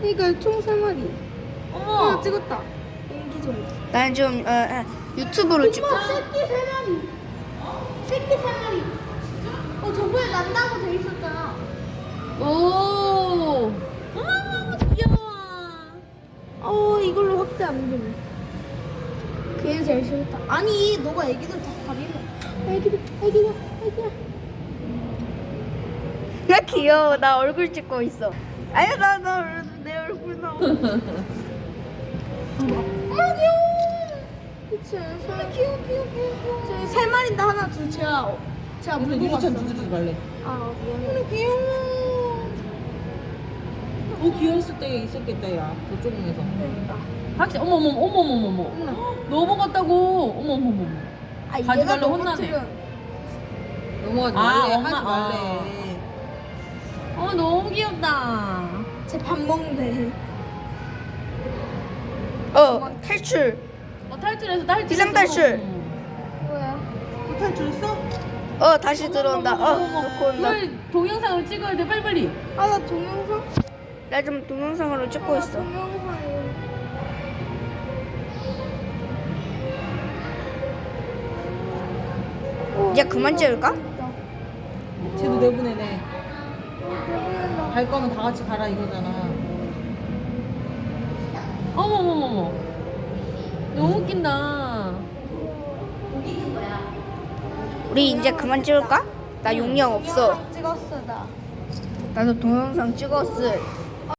그러니까 총 3마리. 어머. 아, 찍었다. 연기 좀. 나는 지금 어, 어, 유튜브로 찍고 있어. 새끼 3마리. 새끼 3마리. 어, 저번에 난다고 돼 있었잖아. 오. 어머 귀여워. 어, 이걸로 확대 안 되네. 걔는 제일 싫다. 아니, 너가 애기들 다 가리면. 애기들, 애기들, 애기야. 나 귀여워. 나 얼굴 찍고 있어. 아유 나나내 얼굴 나와. 어머, 귀여워. 그치, 살 귀여워, 귀여워, 귀여워, 귀여워. 저희 세 마리인데 하나 둘 제가, 제가 무슨 물고 갔어. 유리찬 두드리지 말래. 아, 미안해. 귀여워. 더 귀여웠을 때 있었겠다, 야. 저쪽 에서. 그러니까. 박씨 어머 어머 어머 어머 어머. 너무 같다고. 어머 어머 어머. 아, 가지 얘가 말라 너무 혼나네. 틀려. 넘어가지 아, 말래. 엄마, 하지 말래. 어 너무 귀엽다. 쟤밥 먹네. 어 탈출. 어 탈출해서 탈출. 비상 탈출. 뭐야? 호텔 줄었어? 어 다시 들어온다. 어 놓고 온다. 이걸 동영상을 찍어야 돼 빨리 빨리. 아, 나 동영상? 나 지금 동영상으로 찍고 아, 있어. 동영상이요. 이제 그만 찍을까? 쟤도 내보내네. 갈 거면 다 같이 가라 이거잖아. 어머 어머 어머. 너무 웃긴다. 우리 이제 그만 찍을까? 나 용량 없어. 찍었어, 나. 나도 동영상 찍었어.